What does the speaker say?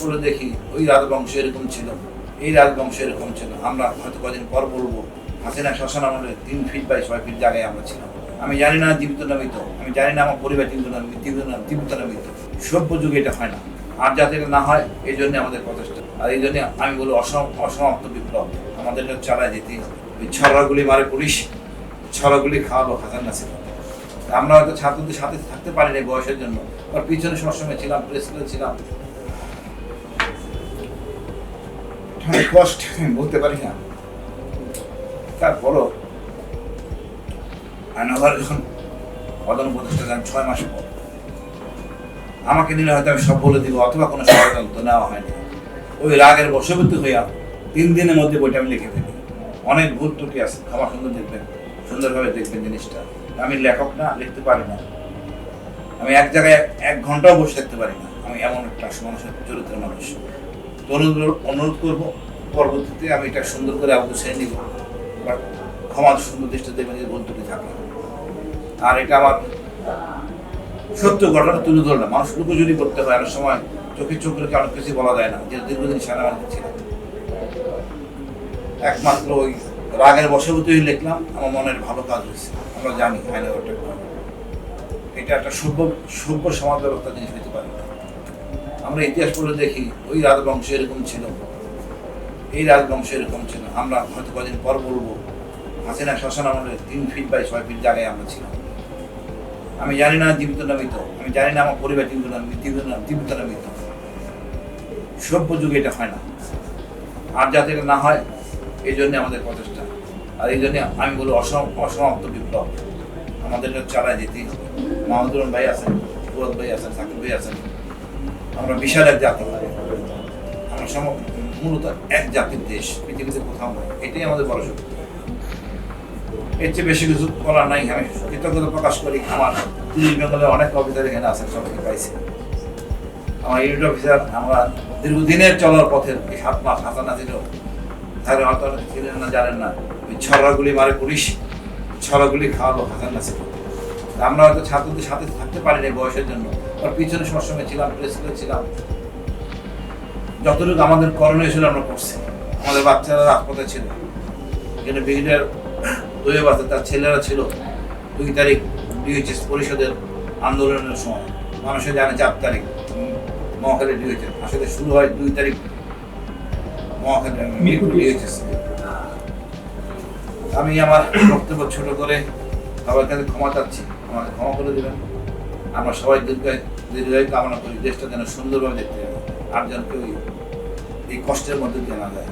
আমরা ইতিহাস দেখি, ওই রাজবংশ এরকম ছিল, এই রাজবংশ এরকম ছিল। আমরা হয়তো কদিন পর বলব, হাসিনা শাসন আমলে তিন ফিট বাই ছয় ফিট জায়গায় আমরা ছিলাম। আমি জানি না জীবিত না মৃত, আমি জানি না আমার পরিবার জীবিত না জীবিত না জীবিত না মৃত। সভ্য যুগে এটা হয় না। আর যাতে না হয়, এই জন্য আমাদের প্রচেষ্টা। আর এই জন্য আমি বলি, অসম অসমাপ্ত বিপ্লব। আমাদের চালায় যেতেই হবে। ওই ছড়াগুলি মারে পুলিশ, ছড়াগুলি খাওয়ালো হাসান নাসির। আমরা হয়তো ছাত্রদের সাথে থাকতে পারিনি বয়সের জন্য। আর পিছনে সবসময় ছিলাম প্রেস ছিলাম। অনেক কষ্ট বলতে পারি না। তারপরও আয়নাঘর যখন পদন উপদেষ্টা যান ছয় মাস পর, আমাকে নিলে হয়তো আমি সব বলে দিব, অথবা কোনো ষড়যন্ত্র নেওয়া হয়নি। ওই রাগের বশবর্তী হইয়া তিন দিনের মধ্যে বইটা আমি লিখে ফেলি অনেক ভুল ত্রুটি আছে, ক্ষমা সুন্দর দেখবেন, সুন্দরভাবে দেখবেন জিনিসটা। আমি লেখক না, লিখতে পারি না। আমি এক জায়গায় এক ঘন্টাও বসে থাকতে পারি না। আমি এমন একটা মানুষের চরিত্রের মানুষ। অনুরোধ করব, পরবর্তীতে আমি এটা সুন্দর করে ছেড়ে নিব। বাট ক্ষমা সুন্দর দৃষ্টি দেখবেন যে ত্রুটি থাকে আর এটা আমার সত্য ঘটনা তুলে ধরলাম। মানুষ লুকোচুরি করতে হয়, অনেক সময় চোখে চোখ রেখে অনেক কিছু বলা যায় না। যে দীর্ঘদিন সেনাবাহিনী ছিল একমাত্র ওই রাগের বশবর্তী হয়ে লিখলাম, আমার মনের ভালো কাজ হয়েছে। আমরা জানি আইনগরটা এটা একটা সভ্য সভ্য সমাজ ব্যবস্থা জিনিস হতে পারে। আমরা ইতিহাস পড়ে দেখি, ওই রাজবংশ এরকম ছিল। এই রাজবংশ এরকম ছিল। আমরা হয়তো কদিন পর বলব, হাসিনা শাসন আমলে তিন ফিট বাই ছয় ফিট জায়গায় আমরা ছিলাম। আমি জানি না জীবিত না মৃত। আমি জানি না আমার পরিবার জীবিত না জীবিত না জীবিত সভ্য যুগে এটা হয় না। আর যাতে না হয়, এই জন্য আমাদের প্রচেষ্টা। আর এই জন্য আমি বলি অসম অসমাপ্ত বিপ্লব। আমাদের চালায় যেতেই হবে। মাহমুদুর ভাই আছেন সুরত ভাই আছেন, সাকিব ভাই আছেন। আমরা বিশাল এক জাতি। আমরা সম, মূলত এক জাতির দেশ, পৃথিবীতে কোথাও নয়। এটাই আমাদের বড় শক্তি। এর চেয়ে বেশি কিছু বলার নাই। আমি কৃতজ্ঞতা প্রকাশ করি, আমার পুলিশ বেঙ্গলের অনেক অফিসার এখানে আছেন, সবাইকে পাইছি। আমার ইউনিট অফিসার আমরা দীর্ঘদিনের চলার পথের এই সাত মাস হাসান ছিল। তাহলে হয়তো ছিলেন না, জানেন না। ওই ছড়াগুলি মারে পুলিশ, ছড়াগুলি খাওয়ালো হাসান নাসির আমরা হয়তো ছাত্রদের সাথে থাকতে পারিনি বয়সের জন্য। আর পিছনে সবসময় ছিলাম প্রেস ক্লাবে ছিলাম। যতটুকু আমাদের করণীয় ছিল আমরা করছি। আমাদের বাচ্চারা রাজপথে ছিল। এখানে ব্রিগেডিয়ার দুই বাচ্চা তার ছেলেরা ছিল দুই তারিখ ডিএইচএস পরিষদের আন্দোলনের সময়। মানুষে জানে চার তারিখ মহাখালী ডিএইচএস আসলে শুরু হয় দুই তারিখ মহাখালী ডিএইচএস আমি আমার বক্তব্য ছোট করে সবার কাছে ক্ষমা চাচ্ছি। আমাকে ক্ষমা করে দেবেন। আমরা সবাই দীর্ঘায়ু কামনা করি দেশটা যেন সুন্দরভাবে দেখতে আর যেন কেউ এই কষ্টের মধ্যে জানা যায়।